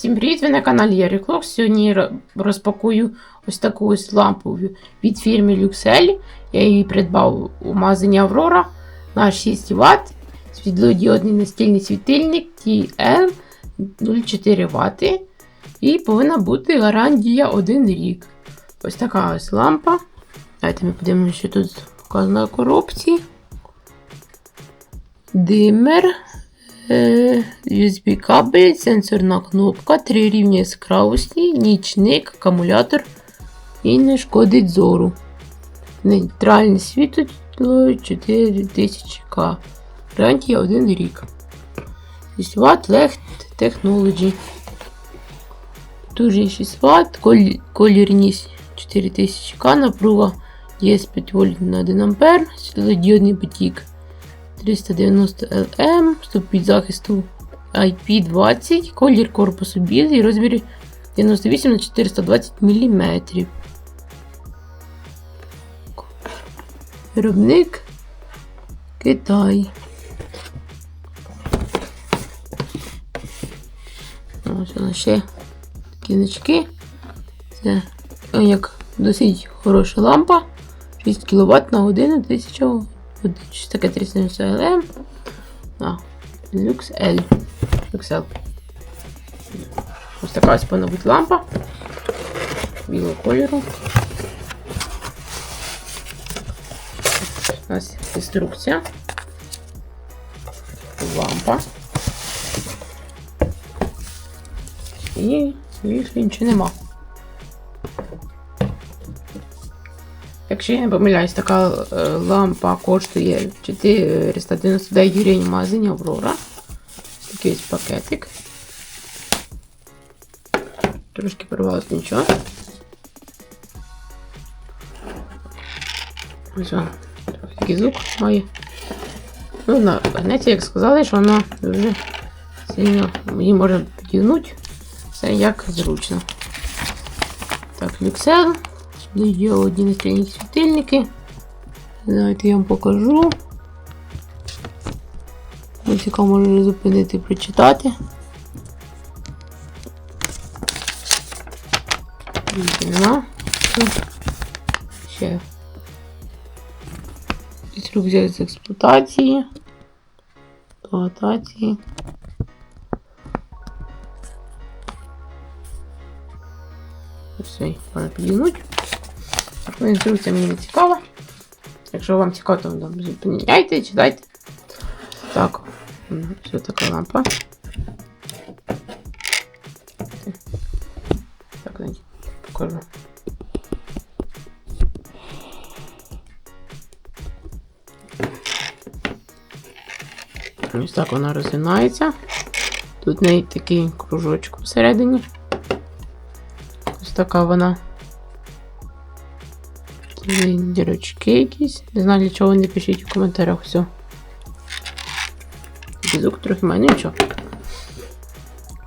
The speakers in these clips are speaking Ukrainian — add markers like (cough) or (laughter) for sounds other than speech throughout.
Всім привіт! Ви на каналі Ярик Лок. Сьогодні я розпакую ось таку ось лампу від фірми Luxel. Я її придбав у магазині Аврора на 6 Вт. Світлодіодний настільний світильник TL 0,4 Вт. І повинна бути гарантія 1 рік. Ось така ось лампа. Давайте ми подивимося, що тут вказано на коробці. Димер. Е, USB кабель, сенсорна кнопка, три рівні яскравості, нічник, акумулятор і не шкодить зору. Нейтральне світло 4000К. Гарантія 1 рік. 6 Вт Technology. Тут же 6 Вт, колірність 4000К, напруга ЄС 5 вольт на 1 А, світлодіодний потік 390 LM, ступінь захисту IP20, колір корпусу білий, розмір 98 на 420 мм. Виробник Китай. Ось вона ще такі значки. Це як досить хороша лампа. 6 кВт на годину 1000 годин. Щось таке 390 LM. А, Lux L. Luxel. Ось така ось бути лампа. Білого кольору. У нас інструкція. Лампа. І більше нічого нема. Якщо я не помиляюсь, така е, лампа коштує 499 гривень в магазині Аврора. Такий ось пакетик. Трошки порвалось нічого. Ось вона. Такий звук має. Ну, на знаєте, як сказали, що вона дуже сильно її можна підігнути. Все як зручно. Так, Люксел. Є одні настільні світильники. Давайте я вам покажу. Ось яка може зупинити прочитати. Більше нема. Тут ще з експлуатації. Експлуатації. Все, можна підігнути. Ну, інструкція мені не цікава. Якщо вам цікаво, то зупиняйте, читайте. Так, ось така лампа. Так, покажу. Ось так вона розгинається. Тут в неї такий кружочок всередині. Ось така вона. Це дірочки якісь. Не знаю, для чого не пишіть в коментарях все. Звук трохи має, нічого.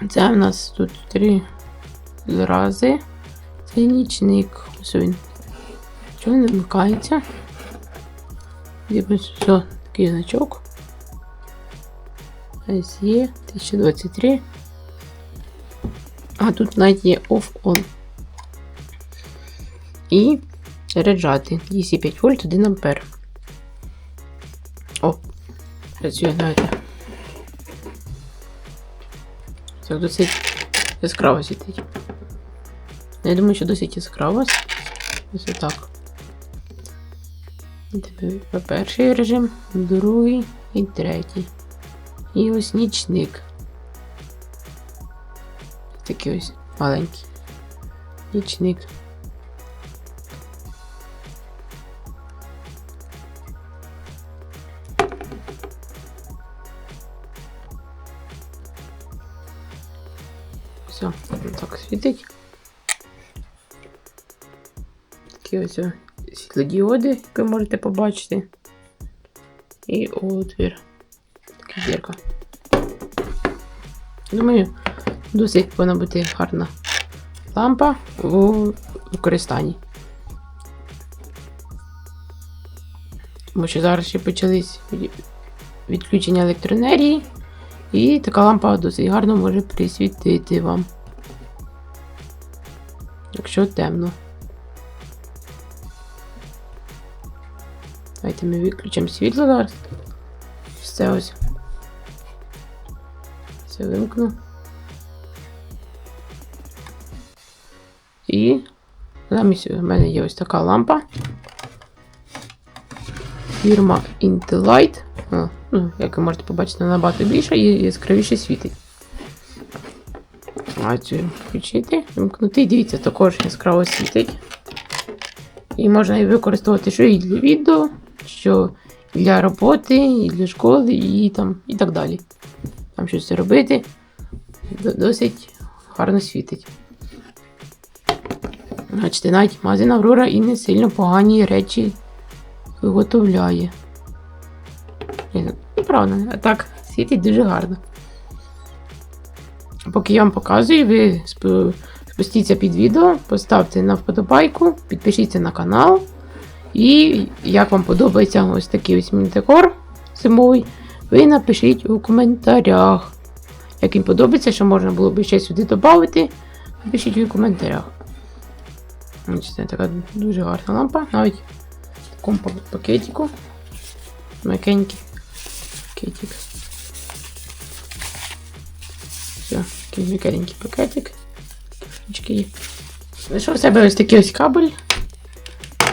Це в нас тут три зрази. Це нічник. Ось він. Чого не вмикається? Дивимось, все, такий значок. SE 1023. А тут навіть є off-on. І заряджати. DC 5 вольт 1 ампер. О, працює, знаєте. Так, досить яскраво світить. Я думаю, що досить яскраво. Ось отак. Перший режим, другий і третій. І ось нічник. Такий ось маленький. Нічник. Ось світлодіоди, як ви можете побачити. І отвір. Така дірка. Думаю, досить повинна бути гарна лампа у використанні. Тому що зараз ще почались відключення електроенергії, і така лампа досить гарно може присвітити вам. якщо темно. Давайте ми виключимо світло зараз. Все ось. Це вимкну. І замість у мене є ось така лампа. Фірма Intelight. О, ну, як ви можете побачити, набагато більше і яскравіше світить. А цю включити, вимкнути. І Дивіться, також яскраво світить. І можна її використовувати що і для відео, що для роботи, і для школи, і там, і так далі. Там щось робити. Досить гарно світить. Бачите, навіть магазин Аврора і не сильно погані речі виготовляє. Ну, а так, світить дуже гарно. Поки я вам показую, ви спустіться під відео, поставте на вподобайку, підпишіться на канал. І як вам подобається ось такий ось міні-декор зимовий, ви напишіть у коментарях. Як їм подобається, що можна було б ще сюди додати, напишіть у коментарях. Це така дуже гарна лампа, навіть в такому пакетику. М'якенький пакетик. Все, такий м'якенький пакетик. Ручки є. Знайшов в себе ось такий ось кабель.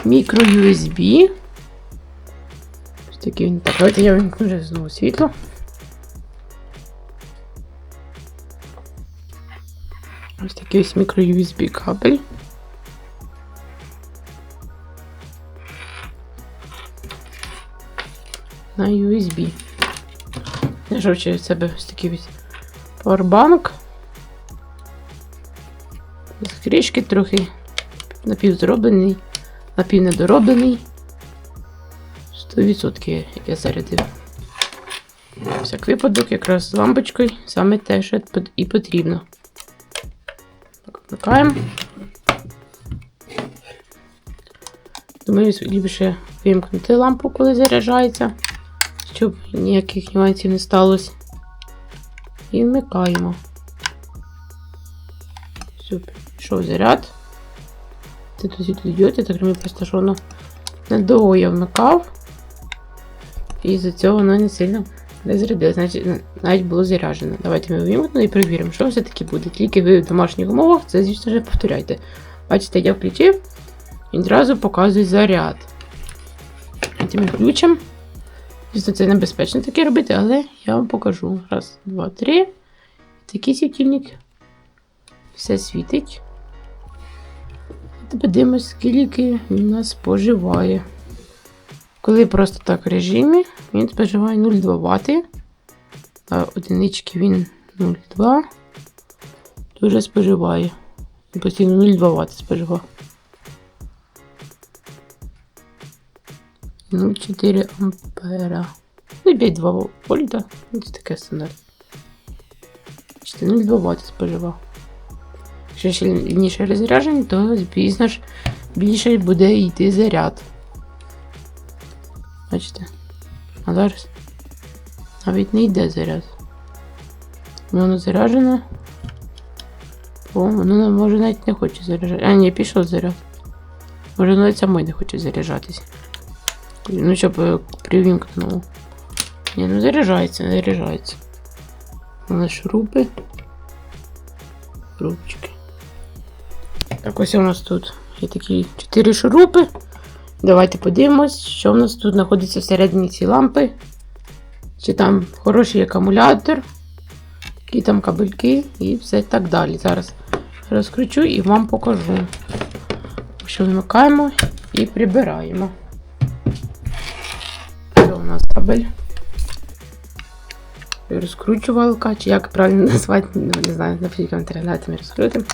Мікро USB. Ось такий він. Так, давайте я вимкну знову світло. Ось такий ось мікро USB кабель. На USB. Знайшов ще в себе ось такий ось пауербанк. З кришки трохи напівзроблений, напівнедороблений. 100% я зарядив. Всяк випадок, якраз з лампочкою, саме те, що і потрібно. Так, вмикаємо. Думаю, ліпше вимкнути лампу, коли заряджається, щоб ніяких нюансів не сталося. І вмикаємо. Пішов заряд. Тут світло йде, так мені просто що воно недовго я вмикав. І за цього воно не сильно не зарядило. Значить, навіть було заряджено. Давайте ми вимкнемо і перевіримо, що все-таки буде. Тільки ви в домашніх умовах це, звісно ж, повторяйте. Бачите, я включив, він одразу показує заряд. Давайте ми. Звісно, це небезпечно таке робити, але я вам покажу. Раз, два, три. Такий світильник. Все світить. І подивимось, скільки він нас споживає. Коли просто так в режимі, він споживає 0,2 Вт. А одинички він 0,2. Дуже споживає. Постійно 0,2 Вт споживає. 0,4 ампера. Ну, 5,2 вольта. Ну, Це таке стандарт. 0,2 Вт споживав. Якщо сильніше розрядження, то звісно ж більше буде йти заряд. Бачите? А зараз навіть не йде заряд. Воно заряджено. О, воно може навіть не хоче заряджати. А, ні, пішов заряд. Може навіть самой не хоче заряджатися. Ну, щоб е, привімкнуло. Ні, ну заряджається, заряджається. У нас шурупи. Шурупчики. Так, ось у нас тут є такі 4 шурупи. Давайте подивимось, що в нас тут знаходиться всередині цієї лампи. Чи там хороший акумулятор, які там кабельки і все так далі. Зараз розкручу і вам покажу. Що вимикаємо і прибираємо. Це у нас кабель. Розкручувалка, чи як правильно (laughs) назвати, ну, не знаю, напишіть давайте ми розкрутимо.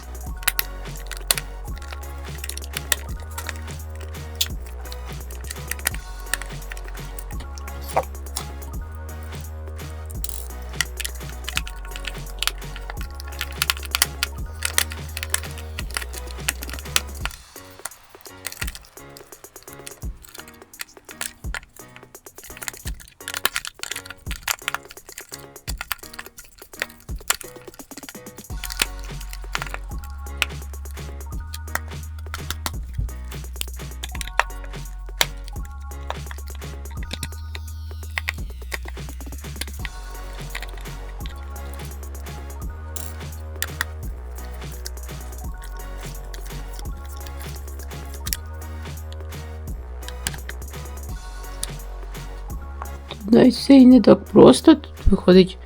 Навіть все і не так просто. Тут виходить,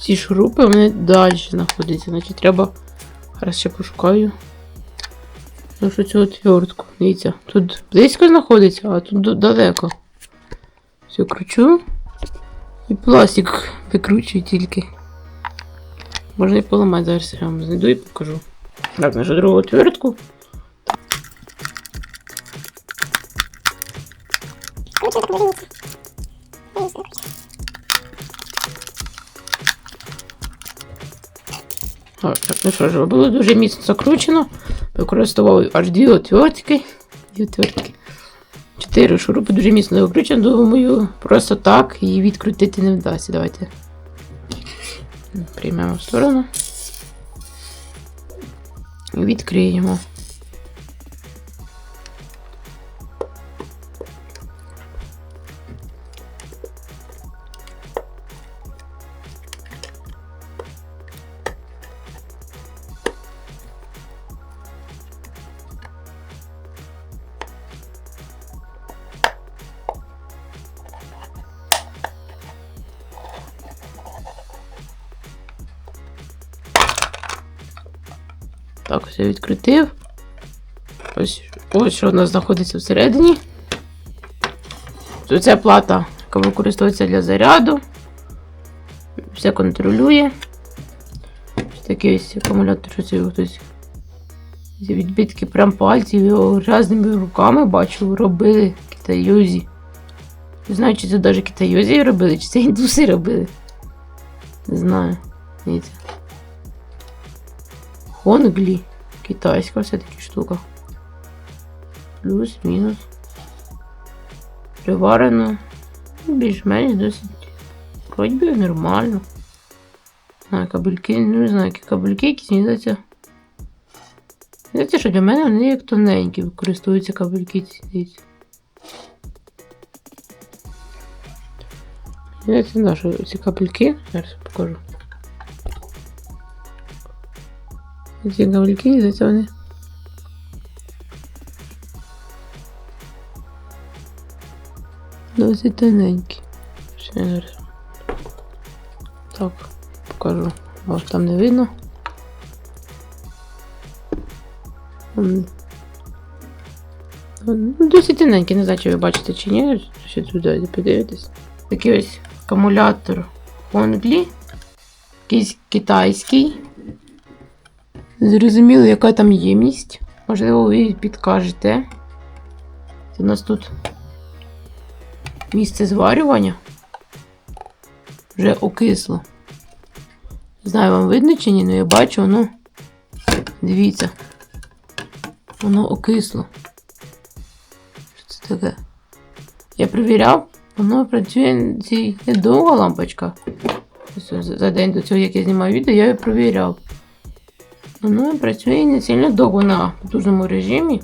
ці шурупи вони далі знаходяться. Значить треба. Зараз ще пошукаю. Ну що цю отвертку. Дивіться, тут близько знаходиться, а тут далеко. Все кручу. І пластик викручую тільки. Можна і поламати зараз я вам знайду і покажу. Так, нашу другу отвертку. Так, ну що ж, було дуже міцно закручено. Використовував аж дві отвертки. Дві отвертки. Чотири шурупи дуже міцно закручено. Думаю, просто так її відкрутити не вдасться. Давайте приймемо в сторону. Відкриємо. Все відкрутив. Ось, ось що у нас знаходиться всередині. Це плата, яка використовується для заряду. Все контролює. Такий ось акумулятор, що це хтось. Відбитки прям пальців його грязними руками бачу, робили китайозі. Не знаю, чи це навіть китайозі робили, чи це індуси робили. Не знаю. Дивіться. Хонглі. Китайська все-таки штука. Плюс-мінус. Приварено. Ну, Більш-менш досить. Вроді би нормально. А, кабельки, ну не знаю, які кабельки, якісь здається. Здається, що для мене вони як тоненькі використовуються кабельки ці дивіться. Я це наші ці кабельки. Зараз покажу. Ці кабельки, здається, вони. Досить тоненькі. Ще. Так, покажу. Ось там не видно. Ну, Досить тоненькі, не знаю, чи ви бачите чи ні. Ще туди подивитись. Такий ось акумулятор Хонглі. Якийсь китайський. Зрозуміло, яка там ємність. Можливо, ви підкажете. Це у нас тут місце зварювання. Вже окисло. Знаю, вам видно чи ні, але я бачу, воно. Дивіться. Воно окисло. Що це таке? Я перевіряв, воно працює ці недовга лампочка. За день до цього, як я знімаю відео, я її перевіряв. Воно працює не сильно довго на потужному режимі.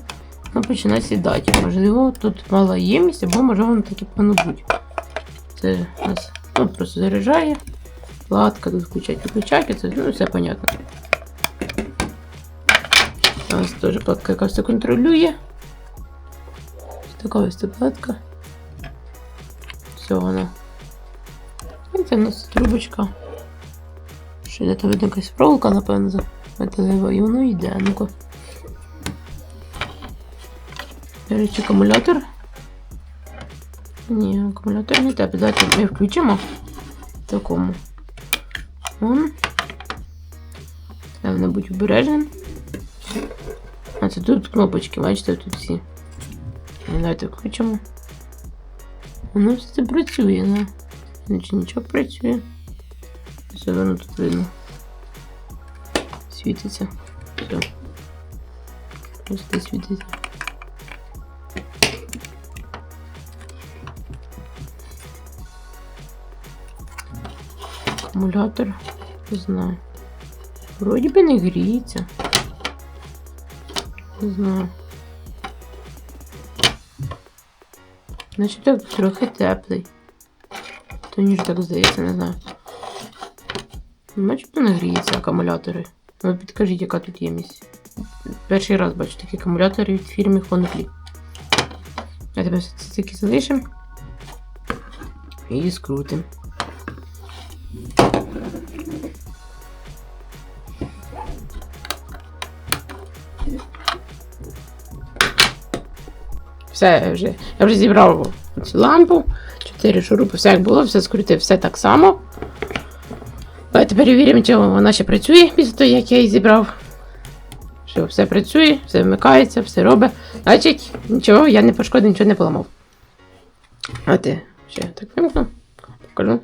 Воно починає сідати. Можливо, тут мала ємність, або може воно таки бути. Це нас ну, просто заряджає. Платка, тут включать, виключать, це ну, все понятно. У нас теж платка, яка все контролює. Така ось ця платка. Все вона. І це у нас трубочка. Ще де-то видно якась проволока, напевно, за металева, і йде. Ну-ка. До речі, акумулятор. Ні, акумулятор не те. Давайте ми включимо такому. Он. Треба бути обережним. А це тут кнопочки, бачите, тут всі. Ну, Давайте включимо. Воно все це працює, да? Нічого працює. Все воно тут видно. Світиться. Все. Просто світиться. Акумулятор. Не знаю. Вроді би не гріється. Не знаю. Значить так трохи теплий. То ніж так здається, не знаю. Начебто не гріється акумулятори. Ви підкажіть, яка тут ємність. Перший раз бачу такі акумулятори від фірми Honkley. Я тебе все таки залишимо. і скрутимо. Все я вже. Я вже зібрав цю лампу, чотири шурупи, все як було, все скрутив, все так само. Давайте перевіримо, чи вона ще працює після того, як я її зібрав. Що, все працює, все вмикається, все робить. Значить, нічого, я не пошкодив, нічого не поламав. А ще так вимкну, покажу.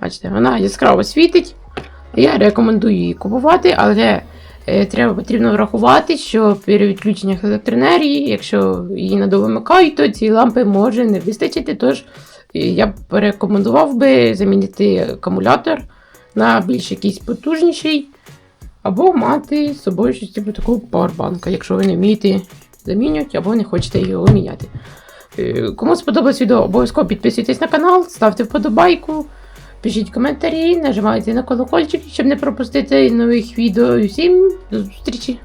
Бачите, вона яскраво світить. Я рекомендую її купувати, але е, треба потрібно врахувати, що при відключеннях електроенергії, якщо її надовго вимикають, то цієї лампи може не вистачити. Тож е, я б порекомендував би замінити акумулятор на більш якийсь потужніший, або мати з собою щось типу такого пауербанка, якщо ви не вмієте замінювати або не хочете його міняти. Е, Кому сподобалось відео, обов'язково підписуйтесь на канал, ставте вподобайку, пишіть коментарі, нажимайте на колокольчик, щоб не пропустити нових відео. Всім до зустрічі!